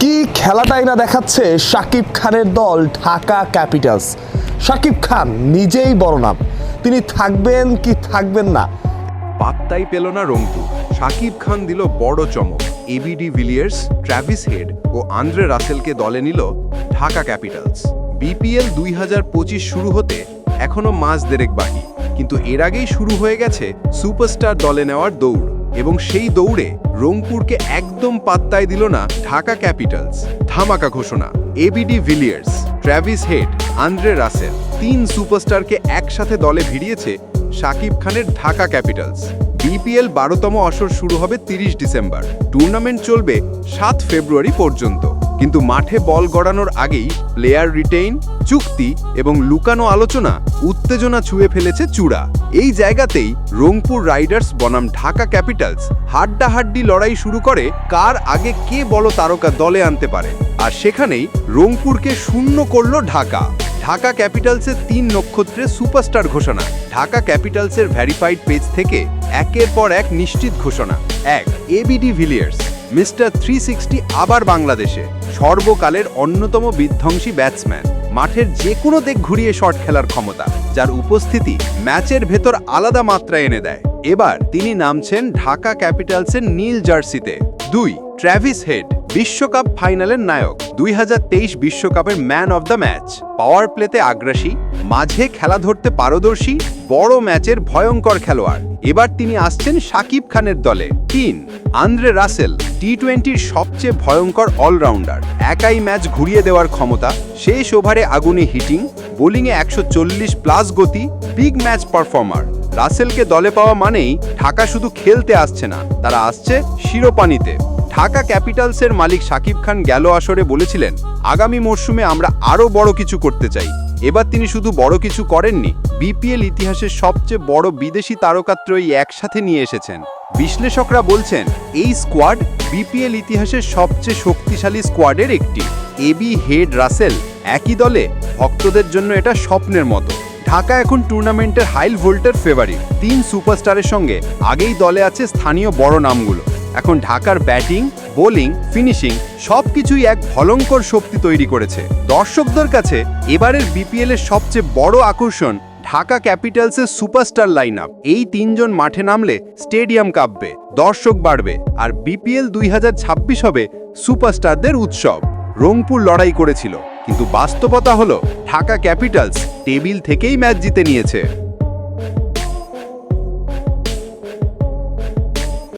কি খেলাটাই না দেখাচ্ছে শাকিব খানের দল ঢাকা ক্যাপিটালস। শাকিব খান নিজেই বড় নাম। তিনি থাকবেন কি থাকবেন না। পাত্তাই পেল না রংপুর শাকিব খান দিল বড় চমক। A B de Villiers Travis Head O Andre রাসেলকে দলে নিল ঢাকা ক্যাপিটালস। বিপিএল দুই হাজার পঁচিশ শুরু হতে এখনও মাস দেড়েক বাকি। কিন্তু এর আগেই শুরু হয়ে গেছে সুপারস্টার দলে নেওয়ার দৌড়। এবং সেই দৌড়ে রংপুরকে একদম পাত্তায় দিল না ঢাকা ক্যাপিটালস। ধামাকা ঘোষণা। A B de Villiers Travis Head Andre Russell তিন সুপারস্টারকে একসাথে দলে ভিড়িয়েছে শাকিব খানের ঢাকা ক্যাপিটালস। বিপিএল বারোতম আসর শুরু হবে তিরিশ ডিসেম্বর। টুর্নামেন্ট চলবে সাত ফেব্রুয়ারি পর্যন্ত। কিন্তু মাঠে বল গড়ানোর আগেই প্লেয়ার রিটেইন চুক্তি এবং লুকানো আলোচনা উত্তেজনা ছুঁয়ে ফেলেছে চূড়া। এই জায়গাতেই রংপুর রাইডার্স, বনাম ঢাকা ক্যাপিটালস হাড্ডাহাড্ডি লড়াই শুরু করে কার আগে কে বড় তারকা দলে আনতে পারে। আর সেখানেই রংপুরকে শূন্য করল ঢাকা। ঢাকা ক্যাপিটালসের তিন নক্ষত্রে সুপারস্টার ঘোষণা। ঢাকা ক্যাপিটালসের ভ্যারিফাইড পেজ থেকে একের পর এক নিশ্চিত ঘোষণা। এক A B de Villiers mister three sixty আবার বাংলাদেশে, সর্বকালের অন্যতম বিধ্বংসী ব্যাটসম্যান। মাঠের যে কোনো দিক ঘুরিয়ে শট খেলার ক্ষমতা, যার উপস্থিতি ম্যাচের ভেতর আলাদা মাত্রা এনে দেয়। এবার তিনি নামছেন ঢাকা ক্যাপিটালসের নীল জার্সিতে। দুই, ট্র্যাভিস হেড, বিশ্বকাপ ফাইনালের নায়ক, দুই বিশ্বকাপের man of the match. Power প্লেতে আগ্রাসী, মাঝে খেলা ধরতে পারদর্শী বড় ম্যাচের ভয়ঙ্কর খেলোয়াড়। এবার তিনি আসছেন সাকিব খানের দলে। তিন, আন্দ্রে রাসেল টি টোয়েন্টির সবচেয়ে ভয়ঙ্কর অলরাউন্ডার। একাই ম্যাচ ঘুরিয়ে দেওয়ার ক্ষমতা, শেষ ওভারে আগুনে হিটিং, বোলিংয়ে একশো চল্লিশ প্লাস গতি, বিগ ম্যাচ পারফর্মার। রাসেলকে দলে পাওয়া মানেই ঢাকা শুধু খেলতে আসছে না, তারা আসছে শিরোপানিতে। ঢাকা ক্যাপিটালসের মালিক শাকিব খান গেল আসরে বলেছিলেন, আগামী মরশুমে আমরা আরও বড় কিছু করতে চাই। এবার তিনি শুধু বড় কিছু করেননি, বিপিএল ইতিহাসের সবচেয়ে বড় বিদেশি তারকাত্রয়ী একসাথে নিয়ে এসেছেন। বিশ্লেষকরা বলছেন, এই স্কোয়াড বিপিএল ইতিহাসের সবচেয়ে শক্তিশালী স্কোয়াডের একটি। এবি হেড, রাসেল একই দলে ভক্তদের জন্য এটা স্বপ্নের মতো। ঢাকা এখন টুর্নামেন্টের হাইল ভোল্টের ফেভারিট। তিন সুপারস্টারের সঙ্গে আগেই দলে আছে স্থানীয় বড় নামগুলো। এখন ঢাকার ব্যাটিং, বোলিং, ফিনিশিং সবকিছুই এক ভয়ঙ্কর শক্তি তৈরি করেছে। দর্শকদের কাছে এবারের বিপিএল এর সবচেয়ে বড় আকর্ষণ ঢাকা ক্যাপিটালসের সুপারস্টার লাইন আপ এই তিনজন মাঠে নামলে স্টেডিয়াম কাঁপবে, দর্শক বাড়বে, আর বিপিএল দুই হাজার ছাব্বিশ হবে সুপারস্টারদের উৎসব। রংপুর লড়াই করেছিল, কিন্তু বাস্তবতা হলো ঢাকা ক্যাপিটালস টেবিল থেকেই ম্যাচ জিতে নিয়েছে।